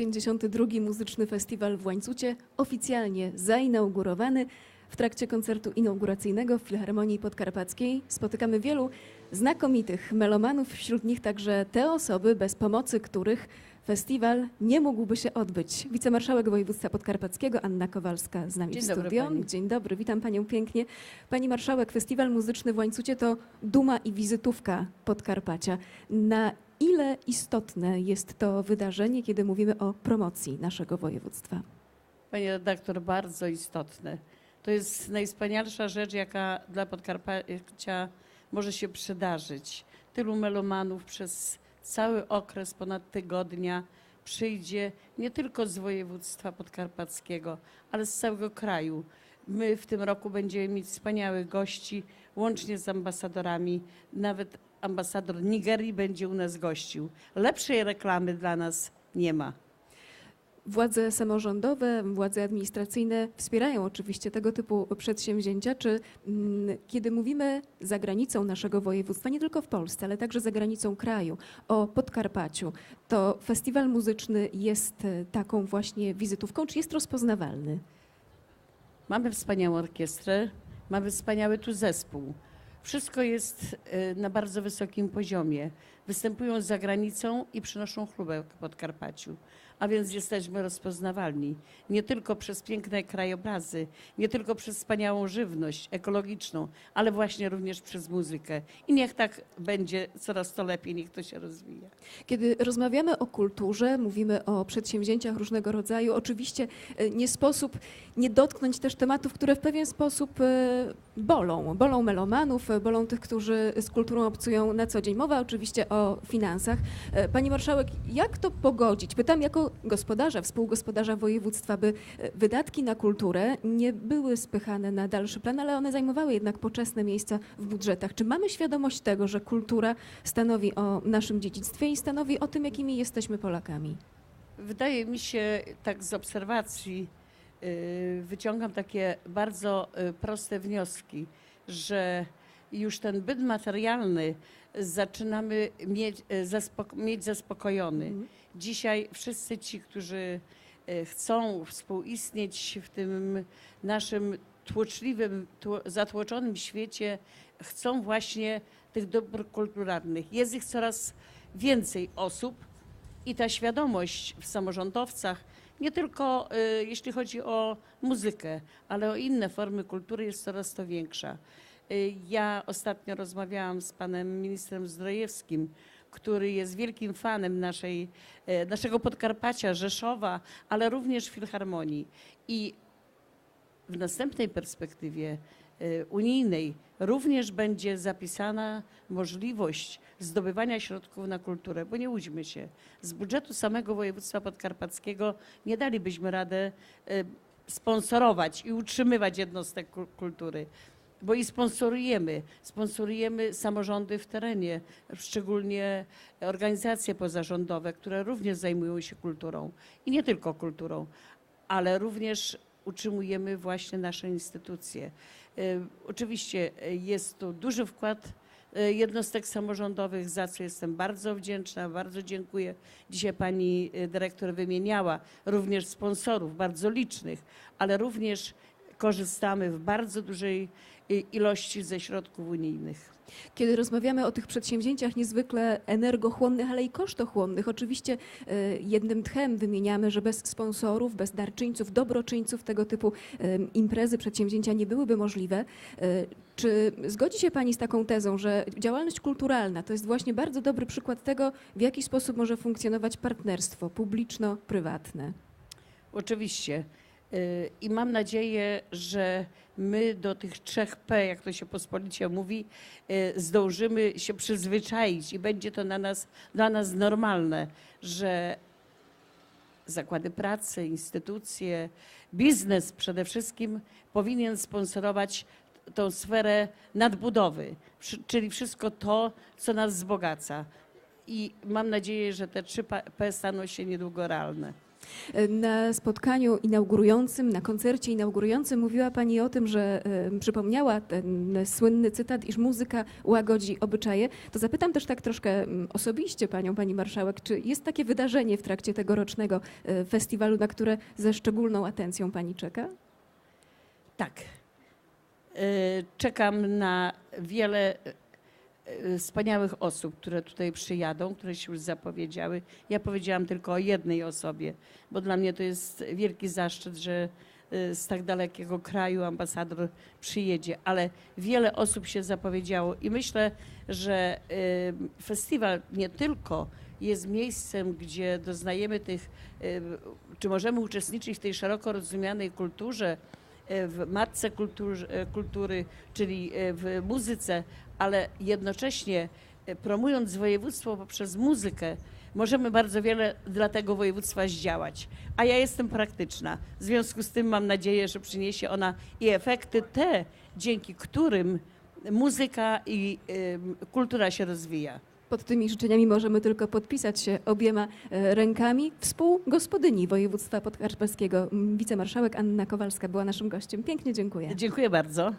52. Muzyczny Festiwal w Łańcucie oficjalnie zainaugurowany. W trakcie koncertu inauguracyjnego w Filharmonii Podkarpackiej spotykamy wielu znakomitych melomanów, wśród nich także te osoby, bez pomocy których festiwal nie mógłby się odbyć. Wicemarszałek województwa podkarpackiego Anna Kowalska z nami Dzień w studio. Dzień dobry, witam panią pięknie. Pani marszałek, festiwal muzyczny w Łańcucie to duma i wizytówka Podkarpacia. Na ile istotne jest to wydarzenie, kiedy mówimy o promocji naszego województwa? Panie redaktor, bardzo istotne. To jest najwspanialsza rzecz, jaka dla Podkarpacia może się przydarzyć. Tylu melomanów przez cały okres ponad tygodnia przyjdzie nie tylko z województwa podkarpackiego, ale z całego kraju. My w tym roku będziemy mieć wspaniałych gości, łącznie z ambasadorami. Nawet ambasador Nigerii będzie u nas gościł. Lepszej reklamy dla nas nie ma. Władze samorządowe, władze administracyjne wspierają oczywiście tego typu przedsięwzięcia. Czy mm, kiedy mówimy za granicą naszego województwa, nie tylko w Polsce, ale także za granicą kraju, o Podkarpaciu, to festiwal muzyczny jest e, taką właśnie wizytówką, czy jest rozpoznawalny? Mamy wspaniałą orkiestrę, mamy wspaniały tu zespół. Wszystko jest e, na bardzo wysokim poziomie. Występują za granicą i przynoszą chlubę Podkarpaciu. A więc jesteśmy rozpoznawalni nie tylko przez piękne krajobrazy, nie tylko przez wspaniałą żywność ekologiczną, ale właśnie również przez muzykę. I niech tak będzie coraz to lepiej, niech to się rozwija. Kiedy rozmawiamy o kulturze, mówimy o przedsięwzięciach różnego rodzaju, oczywiście e, nie sposób nie dotknąć też tematów, które w pewien sposób e, bolą. Bolą melomanów, e, bolą tych, którzy z kulturą obcują na co dzień. Mowa oczywiście o finansach. E, Pani Marszałek, jak to pogodzić? Pytam jako gospodarza, współgospodarza województwa, by e, wydatki na kulturę nie były spychane na dalszy plan, ale one zajmowały jednak poczesne miejsca w budżetach. Czy mamy świadomość tego, że kultura stanowi o naszym dziedzictwie i stanowi o tym, jakimi jesteśmy Polakami? Wydaje mi się, tak z obserwacji, yy, wyciągam takie bardzo yy, proste wnioski, że już ten byt materialny zaczynamy mieć, zaspoko- mieć zaspokojony. Mhm. Dzisiaj wszyscy ci, którzy yy, chcą współistnieć w tym naszym tłoczliwym, tło, zatłoczonym świecie, chcą właśnie tych dóbr kulturalnych. Jest ich coraz więcej osób, i ta świadomość w samorządowcach, nie tylko y, jeśli chodzi o muzykę, ale o inne formy kultury jest coraz to większa. Y, ja ostatnio rozmawiałam z panem ministrem Zdrojewskim, który jest wielkim fanem naszej, y, naszego Podkarpacia, Rzeszowa, ale również Filharmonii. I w następnej perspektywie y, unijnej również będzie zapisana możliwość zdobywania środków na kulturę, bo nie łudźmy się, z budżetu samego województwa podkarpackiego nie dalibyśmy radę sponsorować i utrzymywać jednostek kul- kultury. Bo i sponsorujemy, sponsorujemy samorządy w terenie, szczególnie organizacje pozarządowe, które również zajmują się kulturą i nie tylko kulturą, ale również utrzymujemy właśnie nasze instytucje. Y, Oczywiście y, jest tu duży wkład y, jednostek samorządowych, za co jestem bardzo wdzięczna, bardzo dziękuję. Dzisiaj pani dyrektor wymieniała również sponsorów, bardzo licznych, ale również korzystamy w bardzo dużej ilości ze środków unijnych. Kiedy rozmawiamy o tych przedsięwzięciach niezwykle energochłonnych, ale i kosztochłonnych, oczywiście e, jednym tchem wymieniamy, że bez sponsorów, bez darczyńców, dobroczyńców tego typu e, imprezy, przedsięwzięcia nie byłyby możliwe. E, Czy zgodzi się Pani z taką tezą, że działalność kulturalna to jest właśnie bardzo dobry przykład tego, w jaki sposób może funkcjonować partnerstwo publiczno-prywatne? Oczywiście. Y, I mam nadzieję, że my do tych trzech P, jak to się pospolicie mówi, y, zdążymy się przyzwyczaić i będzie to na nas, dla nas normalne, że zakłady pracy, instytucje, biznes przede wszystkim powinien sponsorować tą sferę nadbudowy, czyli wszystko to, co nas wzbogaca. I mam nadzieję, że te trzy P staną się niedługo realne. Na spotkaniu inaugurującym, na koncercie inaugurującym mówiła Pani o tym, że przypomniała ten słynny cytat, iż muzyka łagodzi obyczaje. To zapytam też tak troszkę osobiście Panią, Pani Marszałek, czy jest takie wydarzenie w trakcie tegorocznego e, festiwalu, na które ze szczególną atencją Pani czeka? Tak. E, Czekam na wiele wspaniałych osób, które tutaj przyjadą, które się już zapowiedziały. Ja powiedziałam tylko o jednej osobie, bo dla mnie to jest wielki zaszczyt, że e, z tak dalekiego kraju ambasador przyjedzie, ale wiele osób się zapowiedziało i myślę, że e, festiwal nie tylko jest miejscem, gdzie doznajemy tych, czy możemy uczestniczyć w tej szeroko rozumianej kulturze, w matce kultury, kultury, czyli e, w muzyce, ale jednocześnie promując województwo poprzez muzykę, możemy bardzo wiele dla tego województwa zdziałać. A ja jestem praktyczna. W związku z tym mam nadzieję, że przyniesie ona i efekty te, dzięki którym muzyka i kultura się rozwija. Pod tymi życzeniami możemy tylko podpisać się obiema e, rękami. Współgospodyni województwa podkarpackiego, wicemarszałek Anna Kowalska była naszym gościem. Pięknie dziękuję. Dziękuję bardzo.